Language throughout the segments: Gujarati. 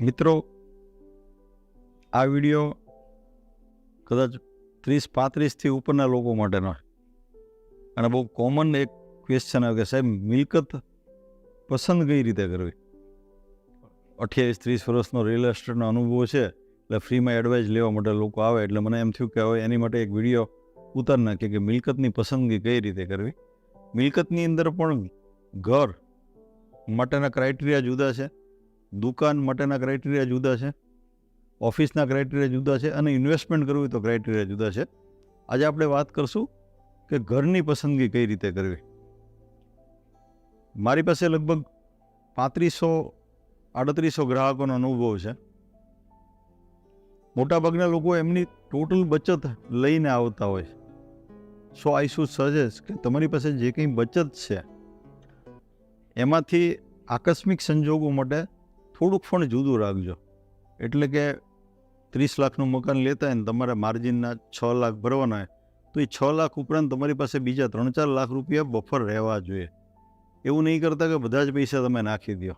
મિત્રો, આ વીડિયો કદાચ ત્રીસ પાંત્રીસથી ઉપરના લોકો માટેનો અને બહુ કોમન એક ક્વેશ્ચન આવે કે સાહેબ, મિલકત પસંદ કઈ રીતે કરવી? અઠ્યાવીસ ત્રીસ વર્ષનો રિયલ એસ્ટેટનો અનુભવ છે, એટલે ફ્રીમાં એડવાઇસ લેવા માટે લોકો આવે, એટલે મને એમ થયું કે હવે એની માટે એક વીડિયો ઉતાર નાખીએ કે મિલકતની પસંદગી કઈ રીતે કરવી? મિલકતની અંદર પણ ઘર માટેના ક્રાઇટેરિયા જુદા છે. દુકાન માટેના ક્રાઇટેરિયા જુદા છે, ઓફિસના ક્રાઇટેરિયા જુદા છે અને ઇન્વેસ્ટમેન્ટ કરવું તો ક્રાઇટેરિયા જુદા છે. આજે આપણે વાત કરશું કે ઘરની પસંદગી કઈ રીતે કરવી. મારી પાસે લગભગ પાંત્રીસો, આડત્રીસો ગ્રાહકોનો અનુભવ છે. મોટાભાગના લોકો એમની ટોટલ બચત લઈને આવતા હોય છે. સો આઈ શુડ સજેસ્ટ કે તમારી પાસે જે કંઈ બચત છે, એમાંથી આકસ્મિક સંજોગો માટે થોડુંક પણ જુદું રાખજો. એટલે કે ત્રીસ લાખનું મકાન લેતા હોય ને તમારે માર્જિનના છ લાખ ભરવાના હોય, તો એ છ લાખ ઉપરાંત તમારી પાસે બીજા ત્રણ ચાર લાખ રૂપિયા બફર રહેવા જોઈએ. એવું નહીં કરતા કે બધા જ પૈસા તમે નાખી દો.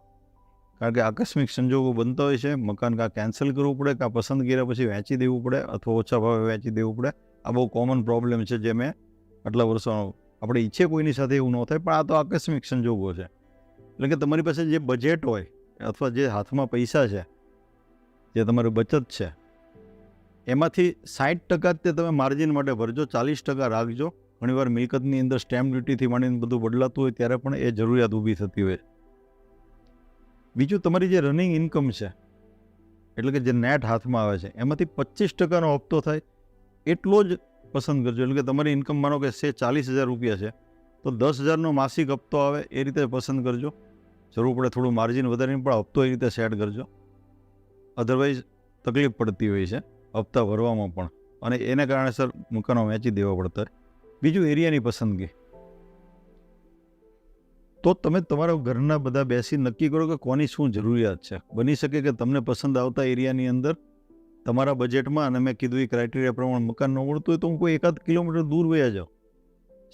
કારણ કે આકસ્મિક સંજોગો બનતા હોય છે, મકાન કાં કેન્સલ કરવું પડે કાં પસંદ કર્યા પછી વેચી દેવું પડે અથવા ઓછા ભાવે વેચી દેવું પડે. આ બહુ કોમન પ્રોબ્લેમ છે જે મેં આટલા વર્ષો આપણે ઈચ્છે કોઈની સાથે એવું ન થાય, પણ આ તો આકસ્મિક સંજોગો છે. એટલે કે તમારી પાસે જે બજેટ હોય અથવા જે હાથમાં પૈસા છે, જે તમારી બચત છે, એમાંથી સાઠ ટકા તે તમે માર્જિન માટે ભરજો, ચાલીસ ટકા રાખજો. ઘણીવાર મિલકતની અંદર સ્ટેમ્પ ડ્યુટીથી માંડીને બધું બદલાતું હોય ત્યારે પણ એ જરૂરિયાત ઊભી થતી હોય બીજું તમારી જે રનિંગ ઇન્કમ છે, એટલે કે જે નેટ હાથમાં આવે છે, એમાંથી પચીસ ટકાનો હપ્તો થાય, એટલો જ પસંદ કરજો. એટલે કે તમારી ઇન્કમ માનો કે સે ચાલીસ હજાર રૂપિયા છે, તો દસ હજારનો માસિક હપ્તો આવે, એ રીતે પસંદ કરજો. જરૂર પડે થોડું માર્જિન વધારીને પણ હપ્તો એ રીતે સેટ કરજો. અધરવાઇઝ તકલીફ પડતી હોય છે હપ્તા ભરવામાં પણ. અને એને કારણે સર મકાનો વેચી દેવા પડતા બીજું એરિયાની પસંદગી. તો તમે તમારા ઘરના બધા બેસી નક્કી કરો કે કોની શું જરૂરિયાત છે. બની શકે કે તમને પસંદ આવતા એરિયાની અંદર તમારા બજેટમાં અને મેં કીધું એ ક્રાઇટેરિયા પ્રમાણે મકાન ન મળતું હોય તો હું કોઈ એકાદ કિલોમીટર દૂર વયા જાઓ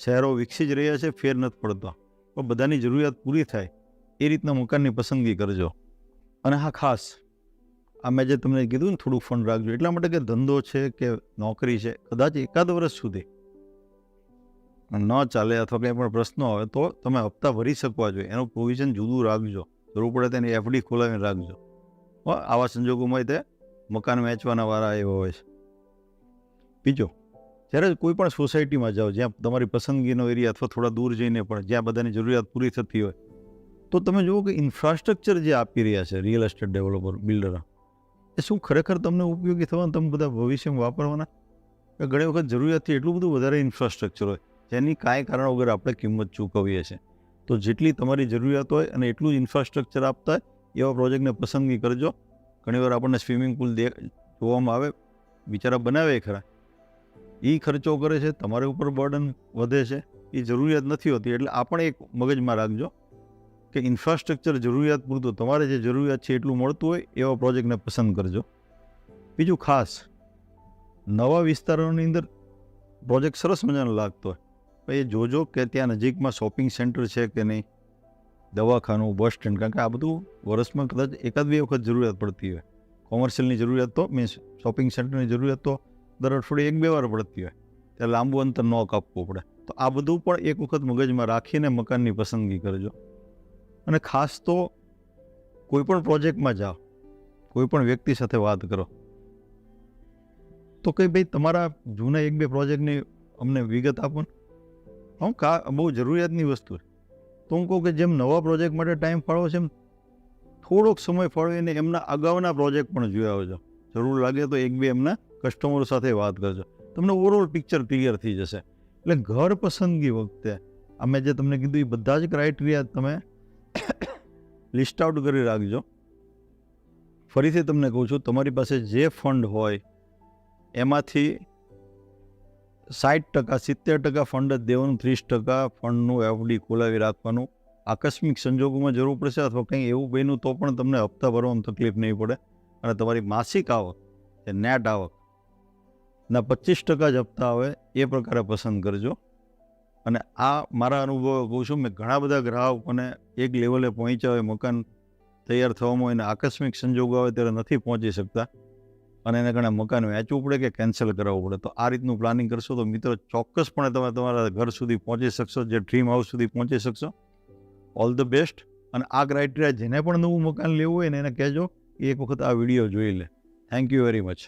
શહેરો વિકસી જ રહ્યા છે, ફેર નથી પડતો. પણ બધાની જરૂરિયાત પૂરી થાય. એ રીતના મકાનની પસંદગી કરજો. અને હા, ખાસ, આ મેં જે તમને કીધું ને થોડું ફંડ રાખજો. એટલા માટે કે ધંધો છે કે નોકરી છે, કદાચ એકાદ વર્ષ સુધી ન ચાલે અથવા કંઈ પણ પ્રશ્નો આવે તો તમે હપ્તા ભરી શકવા જોઈએ. એનું પ્રોવિઝન જુદું રાખજો. જરૂર પડે તેની એફડી ખોલાવીને રાખજો. આવા સંજોગોમાં તે મકાન વેચવાના વારા એવા હોય છે. બીજો, જ્યારે કોઈ પણ સોસાયટીમાં જાઓ, જ્યાં તમારી પસંદગીનો એરિયા અથવા થોડા દૂર જઈને પણ જ્યાં બધાની જરૂરિયાત પૂરી થતી હોય તો તમે જુઓ કે ઇન્ફ્રાસ્ટ્રક્ચર જે આપી રહ્યા છે રિયલ એસ્ટેટ ડેવલપર બિલ્ડરો એ શું ખરેખર તમને ઉપયોગી થવાના, તમે બધા ભવિષ્યમાં વાપરવાના? કે ઘણી વખત જરૂરિયાતથી એટલું બધું વધારે ઇન્ફ્રાસ્ટ્રક્ચર હોય, જેની કાંઈ કારણ વગર આપણે કિંમત ચૂકવીએ છીએ. તો જેટલી તમારી જરૂરિયાત હોય અને એટલું જ ઇન્ફ્રાસ્ટ્રક્ચર આપતા હોય, એવા પ્રોજેક્ટને પસંદગી કરજો. ઘણીવાર આપણને સ્વિમિંગ પુલ દે, જોવામાં આવે, બિચારા બનાવે ખરા. એ ખર્ચો કરે છે, તમારે ઉપર બર્ડન વધે છે એ જરૂરિયાત નથી હોતી, એટલે આ પણ એક મગજમાં રાખજો. કે ઇન્ફ્રાસ્ટ્રક્ચર જરૂરિયાત પૂરતું તમારે જે જરૂરિયાત છે એટલું મળતું હોય એવા પ્રોજેક્ટને પસંદ કરજો. બીજું ખાસ, નવા વિસ્તારોની અંદર પ્રોજેક્ટ સરસ મજાનો લાગતો હોય. એ જોજો કે ત્યાં નજીકમાં શોપિંગ સેન્ટર છે કે નહીં, દવાખાનું બસ સ્ટેન્ડ કારણ કે આ બધું વર્ષમાં કદાચ એકાદ બે વખત જરૂરિયાત પડતી હોય. કોમર્શિયલની જરૂરિયાત તો મીન્સ શોપિંગ સેન્ટરની જરૂરિયાત તો દર અઠવાડિયે એક બે વાર પડતી હોય. ત્યારે લાંબુ અંતર ન કાપવું પડે. તો આ બધું પણ એક વખત મગજમાં રાખીને મકાનની પસંદગી કરજો. અને ખાસ તો કોઈ પણ પ્રોજેક્ટમાં જાઓ, કોઈ પણ વ્યક્તિ સાથે વાત કરો, તો કંઈ ભાઈ તમારા જૂના એક બે પ્રોજેક્ટની અમને વિગત આપો ને. હું કા, બહુ જરૂરિયાતની વસ્તુ તો હું કહું કે જેમ નવા પ્રોજેક્ટ માટે ટાઈમ ફાળવો છે એમ થોડોક સમય ફાળવીને એમના અગાઉના પ્રોજેક્ટ પણ જોયા આવજો જરૂર લાગે તો એક બે એમના કસ્ટમરો સાથે વાત કરજો. તમને ઓવરઓલ પિક્ચર ક્લિયર થઈ જશે. એટલે ઘર પસંદગી વખતે અમે જે તમને કીધું એ બધા જ ક્રાઇટેરિયા તમે લિસ્ટ આઉટ કરી રાખજો. ફરીથી તમને કહું છું, તમારી પાસે જે ફંડ હોય, એમાંથી સાઠ ટકા, સિત્તેર ટકા ફંડ જ દેવાનું, ત્રીસ ટકા ફંડનું એફડી ખોલાવી રાખવાનું. આકસ્મિક સંજોગોમાં જરૂર પડશે અથવા કંઈ એવું બન્યું તો પણ તમને હપ્તા ભરવામાં તકલીફ નહીં પડે અને તમારી માસિક આવક એ નેટ આવક, ના પચીસ ટકા જ હપ્તા આવે, એ પ્રકારે પસંદ કરજો. અને આ મારા અનુભવો કહું છું, મેં ઘણા બધા ગ્રાહકોને એક લેવલે પહોંચ્યા હોય, મકાન તૈયાર થવામાં એને આકસ્મિક સંજોગો આવે ત્યારે નથી પહોંચી શકતા. અને એને કારણે મકાન વેચવું પડે કે કેન્સલ કરાવવું પડે. તો આ રીતનું પ્લાનિંગ કરશો તો મિત્રો ચોક્કસપણે તમે તમારા ઘર સુધી પહોંચી શકશો, જે ડ્રીમ હાઉસ સુધી પહોંચી શકશો. ઓલ ધ બેસ્ટ અને આ ક્રાઇટેરિયા જેને પણ નવું મકાન લેવું હોય ને એને કહેજો, એ એક વખત આ વીડિયો જોઈ લે. Thank you very much